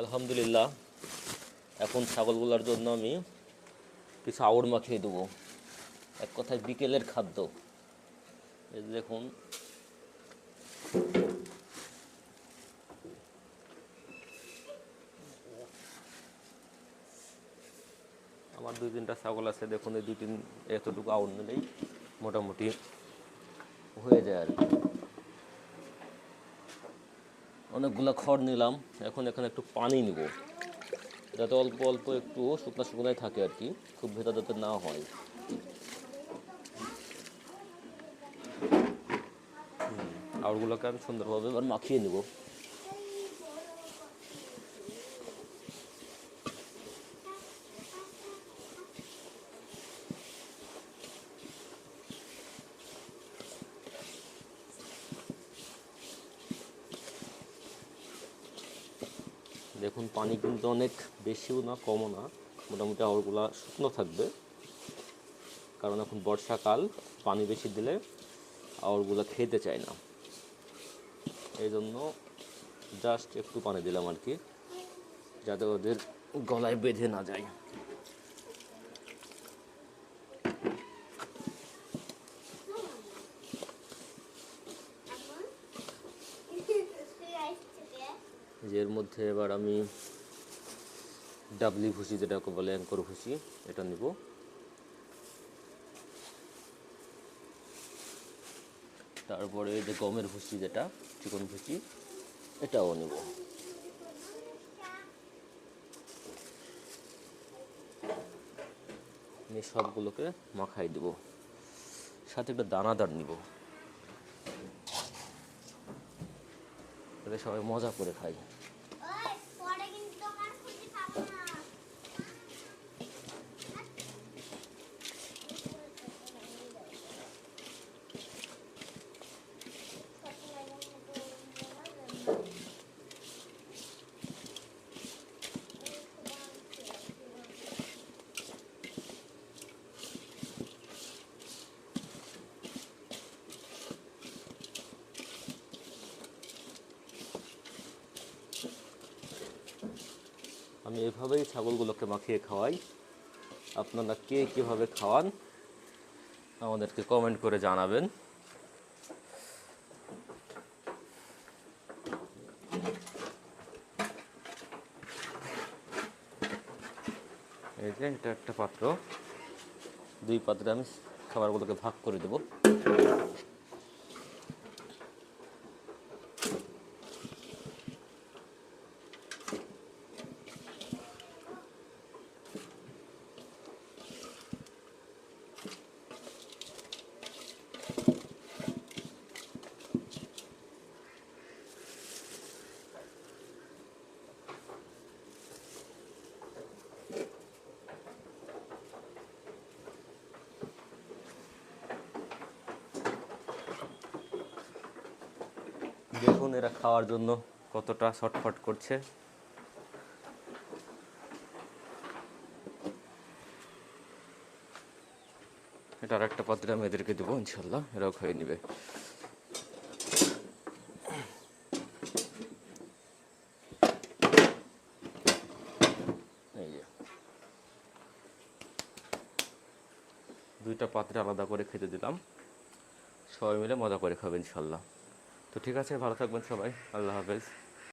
আলহামদুলিল্লাহ, এখন ছাগলগুলোর জন্য আমি কিছু আউড় মাখিয়ে দেবো। এক কথায় বিকেলের খাদ্য। দেখুন। আমার দুই তিনটা ছাগল আছে, দেখুন, এই দুই তিন এতটুকু আউট নিলেই মোটামুটি হয়ে যায় আর কি। অনেকগুলো খড় নিলাম। এখন এখানে একটু পানি নিব। যাতে অল্প অল্প একটু শুকনা শুকনাই থাকে আর কি খুব ভেতর যাতে না হয়। হুম, আমি সুন্দরভাবে এবার মাখিয়ে নেব। দেখুন, পানি কিন্তু অনেক বেশিও না, কমও না। মোটামুটি আউড়গুলা শুকনো থাকবে। কারণ এখন বর্ষাকাল, পানি বেশি দিলে আউড়গুলো খেতে চায় না। এই জন্য জাস্ট একটু পানি দিলাম আর কি, যাতে ওদের গলায় বেঁধে না যায়। যে এর মধ্যে এবার আমি ডাবলি ভুসি যেটাকে বলে, অ্যাঙ্কর ভুসি, এটা নিব। তারপরে যে গমের ভুসি যেটা, চিকন ভুসি, এটাও নিব। নিয়ে সবগুলোকে মাখাই দিব। সাথে একটা দানাদার নিব। যাতে সবাই মজা করে খাই আমি এভাবেই ছাগলগুলোকে মাখিয়ে খাওয়াই। আপনারা কে কীভাবে খাওয়ান, আমাদেরকে কমেন্ট করে জানাবেন। এই যে এটা একটা পাত্র। দুই পাত্রে আমি খাবারগুলোকে ভাগ করে দেবো। দেখুন এরা খাওয়ার জন্য কতটা শটফট করছে। এটা আর একটা পাত্রে আমি এদেরকে দেবো, ইনশাল্লাহ এরাও খেয়ে নেবে। দুইটা পাত্রে আলাদা করে খেতে দিলাম। সবাই মিলে মজা করে খাবে, ইনশাল্লাহ। তো ঠিক আছে ভালো থাকবেন সবাই। আল্লাহ হাফেজ।